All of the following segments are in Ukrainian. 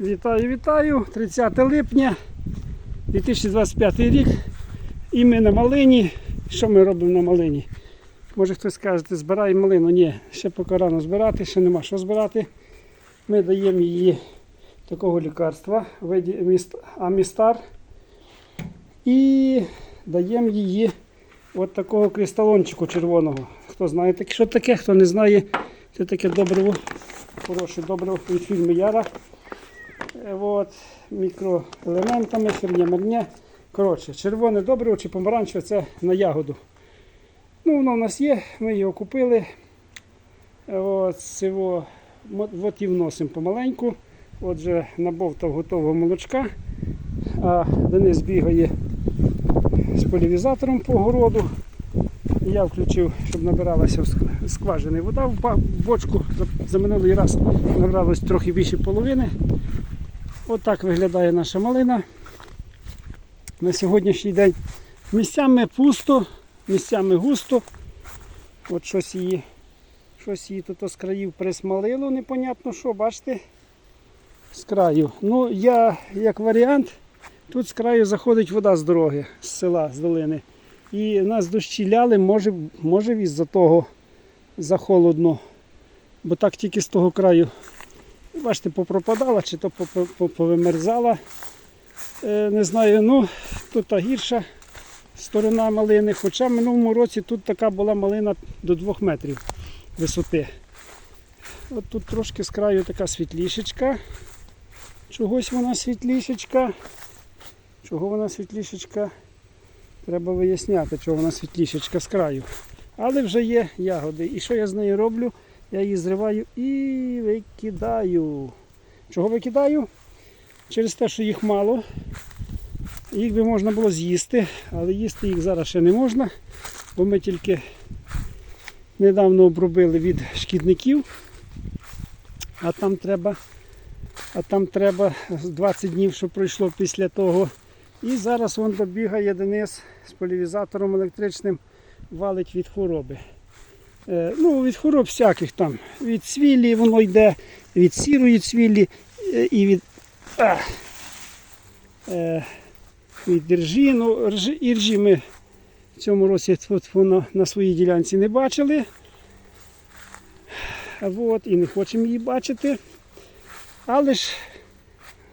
Вітаю, вітаю! 30 липня 2025 рік. І ми на малині. Що ми робимо на малині? Може хтось скаже, збирай малину. Ні, ще поки рано збирати, ще нема що збирати. Ми даємо її такого лікарства виді Амістар. І даємо її от такого кристалончику червоного. Хто знає що таке, хто не знає, це таке добриво, хороше добриво від фільму Яра. Е, От, мікроелементами, херня мерня. Коротше, червоне добриво чи помаранчеве це на ягоду. Ну, воно в нас є, ми його купили. Е, От, цього, от і вносимо помаленьку. Отже, набовтав готового молочка. А Денис бігає з полівізатором по городу. Я включив, щоб набиралася в скважини вода в бочку. За минулий раз набралось трохи більше половини. Отак виглядає наша малина. На сьогоднішній день місцями пусто, місцями густо. От щось її, щось її тут з країв присмалило, непонятно що, бачите? З краю. Ну, я як варіант, тут з краю заходить вода з дороги, з села, з долини. І нас дощі ляли, може, може із-за того захолодно. Бо так тільки з того краю Бачите, попропадала чи то повимерзала. Е, не знаю, ну тут та гірша сторона малини. Хоча в минулому році тут така була малина до 2 метрів висоти. От тут трошки з краю така світлішечка. Чогось вона світлішечка. Чого вона світлішечка? Треба виясняти, чого вона світлішечка з краю. Але вже є ягоди. І що я з нею роблю? Я її зриваю і викидаю. Чого викидаю? Через те, що їх мало. Їх би можна було з'їсти, але їсти їх зараз ще не можна, бо ми тільки недавно обробили від шкідників. А там треба, а там треба 20 днів, що пройшло після того. І зараз вон добігає Денис з полівізатором електричним, валить від хвороби. Е, ну, від хвороб всяких там. Від цвілі воно йде, від сірої цвілі е, і від, е, від іржі. Ну, ржі, іржі ми в цьому році от, воно, на своїй ділянці не бачили. От, і не хочемо її бачити. Але ж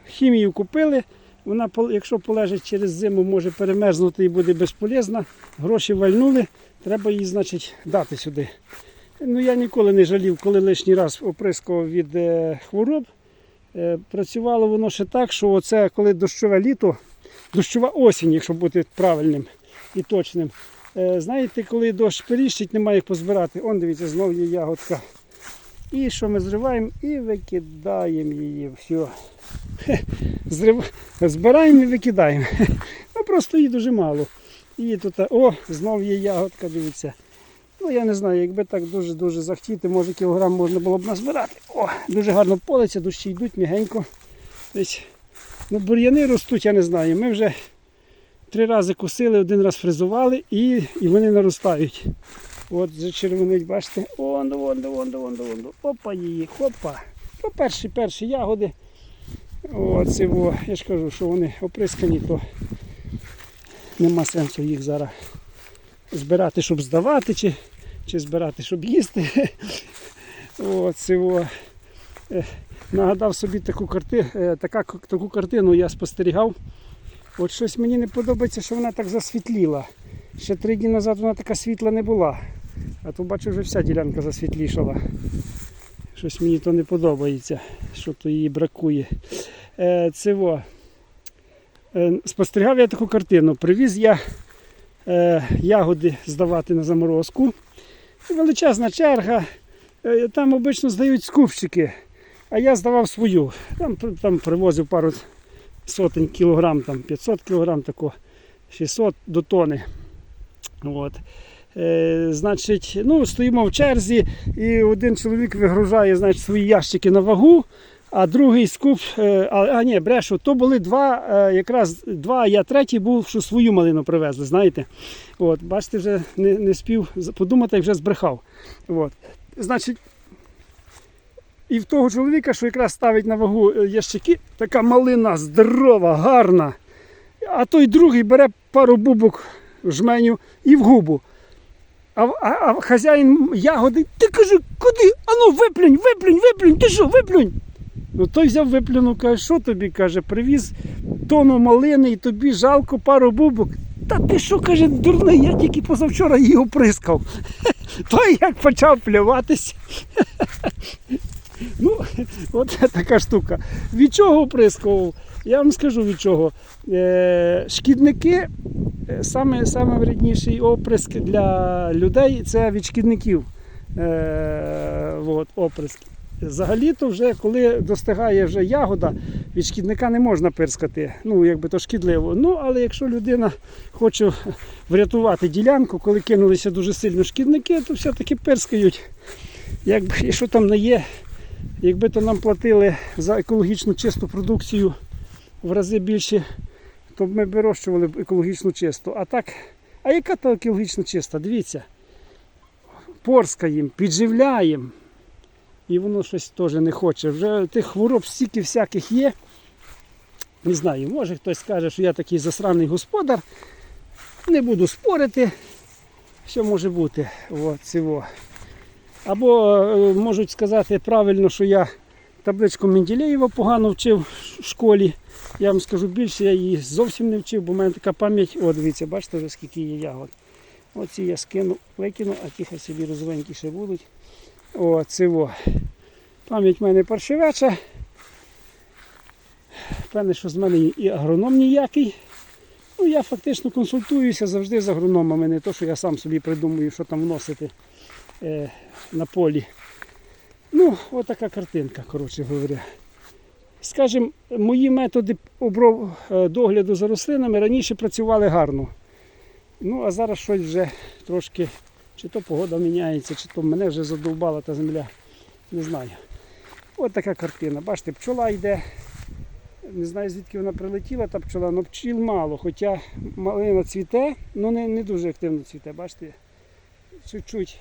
хімію купили. Вона, якщо полежить через зиму, може перемерзнути і буде безполезна. Гроші вальнули, треба її, значить, дати сюди. Ну, я ніколи не жалів, коли лишній раз оприскував від е, хвороб. Е, працювало воно ще так, що оце, коли дощове літо, дощова осінь, якщо бути правильним і точним. Е, знаєте, коли дощ періщить, немає їх позбирати. Он дивіться, знову є ягодка. І що ми зриваємо і викидаємо її. Все. Зрив... Збираємо і викидаємо. Ну просто її дуже мало. І тут, о, знов є ягодка, дивіться. Ну я не знаю, якби так дуже-дуже захотіти, може кілограм можна було б назбирати. О, дуже гарно политься, дощі йдуть м'ягенько. Десь. Ну, бур'яни ростуть, я не знаю. Ми вже три рази косили, один раз фрезували і, і вони наростають. От вже червонить, бачите. Вон, вон, вон, вон, вон. Опа її, хопа. Ну, перші, перші ягоди. От цього, я ж кажу, що вони оприскані, то нема сенсу їх зараз збирати, щоб здавати, чи, чи збирати, щоб їсти. От цього. Е, Нагадав собі таку, карти, е, така, таку картину я спостерігав. От щось мені не подобається, що вона так засвітліла. Ще три дні назад вона така світла не була. А то бачу, вже вся ділянка засвітлішала. Щось мені то не подобається, що то її бракує. Е, цього. Е, спостерігав я таку картину. Привіз я е, ягоди здавати на заморозку. Величезна черга. Е, там обично здають скупщики, а я здавав свою. Там, там привозив пару сотень кілограм, там 500 кілограм, тако, 600 до тони. От. Е, значить, ну, стоїмо в черзі, і один чоловік вигружає значить, свої ящики на вагу, а другий скуп, е, а, а ні, брешу, то були два, е, якраз два, я третій був, що свою малину привезли, знаєте. От, бачите, вже не, не спів подумати, як вже збрехав. От. Значить, І в того чоловіка, що якраз ставить на вагу ящики, така малина здорова, гарна. А той другий бере пару бубок жменю і в губу. А, а, а хазяїн ягоди, ти каже, куди? Ану, виплюнь, виплюнь, виплюнь, ти що, виплюнь? Ну той взяв виплюнув, каже, що тобі каже, привіз тону малини і тобі жалко пару бубок. Та ти що, каже, дурний, я тільки позавчора її оприскав. Той як почав плюватись. Ну, от така штука. Від чого оприскував? Я вам скажу від чого. Е, шкідники, саме, саме вредніший оприск для людей це від шкідників. Е, от, оприск. Взагалі-то вже коли достигає вже ягода, від шкідника не можна пирскати. Ну, якби то шкідливо. Ну, але якщо людина хоче врятувати ділянку, коли кинулися дуже сильно шкідники, то все-таки пирскають. Якби, і що там не є, якби то нам платили за екологічно чисту продукцію в рази більше, то ми вирощували б екологічно чисту. А так, а яка то екологічно чиста? Дивіться. Порскаємо, підживляємо. І воно щось теж не хоче. Вже тих хвороб стільки всяких є. Не знаю, може хтось скаже, що я такий засраний господар. Не буду спорити. Що може бути? От, цього. Або е, можуть сказати правильно, що я табличку Менделєєва погано вчив в школі. Я вам скажу більше, я її зовсім не вчив, бо в мене така пам'ять. О, дивіться, бачите вже скільки є ягод. Оці я скину, викину, а ті хай собі розовенькі ще будуть. О, цього. Пам'ять в мене паршивеча. Певне, що з мене і агроном ніякий. Ну, я фактично консультуюся завжди з агрономами, не то, що я сам собі придумую, що там вносити е, на полі. Ну, отака картинка, коротше говоря. Скажімо, мої методи обров, е, догляду за рослинами раніше працювали гарно. Ну, а зараз щось вже трошки, чи то погода міняється, чи то мене вже задовбала та земля. Не знаю. От така картина. Бачите, пчола йде. Не знаю звідки вона прилетіла, та пчола, але пчіл мало. Хоча малина цвіте, але не, не дуже активно цвіте. Бачите? Чуть-чуть.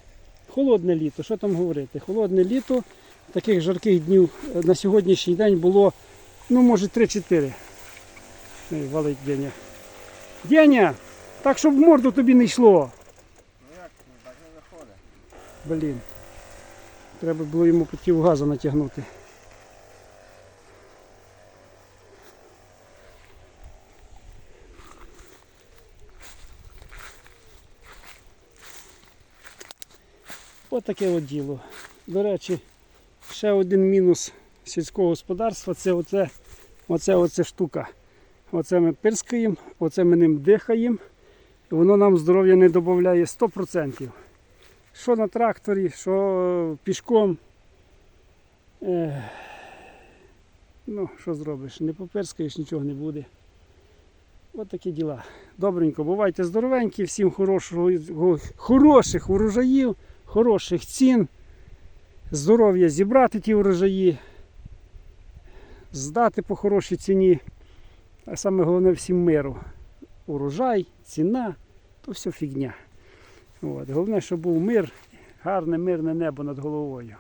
Холодне літо, що там говорити? Холодне літо, таких жарких днів е, на сьогоднішній день було, ну, може, 3-4. Ой, Валить Деня. Деня! Так, щоб морду тобі не йшло. Ну як, ну, не заходить. Блін. Треба було йому потів газу натягнути. Таке от діло. До речі, ще один мінус сільського господарства це оце, оце, оце штука. Оце ми пирскаємо, оце ми ним дихаємо. Воно нам здоров'я не додає 100%. Що на тракторі, що пішком. Ех, ну, що зробиш? Не поперскаєш, нічого не буде. От такі діла. Добренько, бувайте здоровенькі, всім хорошого, хороших урожаїв, хороших цін, здоров'я зібрати ті урожаї, здати по хорошій ціні. А саме головне всім миру. Урожай, ціна, то все фігня. От. Головне, щоб був мир, гарне мирне небо над головою.